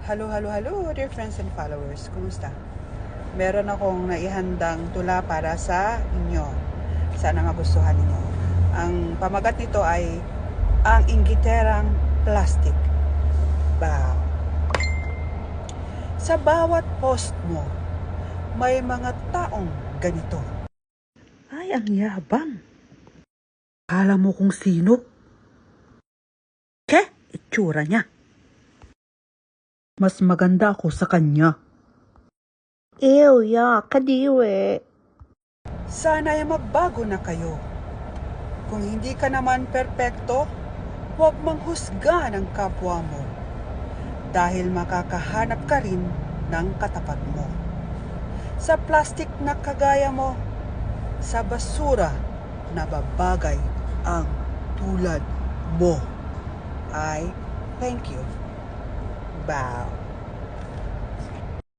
Hello, hello, hello, dear friends and followers. Kumusta? Meron akong naihandang tula para sa inyo. Sana magustuhan ninyo. Ang pamagat nito ay ang inggiterang plastic. Wow. Sa bawat post mo, may mga taong ganito. Ay, ang yabang. Kala mo kung sino? Ke, itsura niya. Mas maganda ako sa kanya. Ew, ya, kadiwe. Sana ay magbago na kayo. Kung hindi ka naman perpekto, huwag manghusga ng kapwa mo. Dahil makakahanap ka rin ng katapat mo. Sa plastic na kagaya mo, sa basura na babagay ang tulad mo. I thank you. Bow.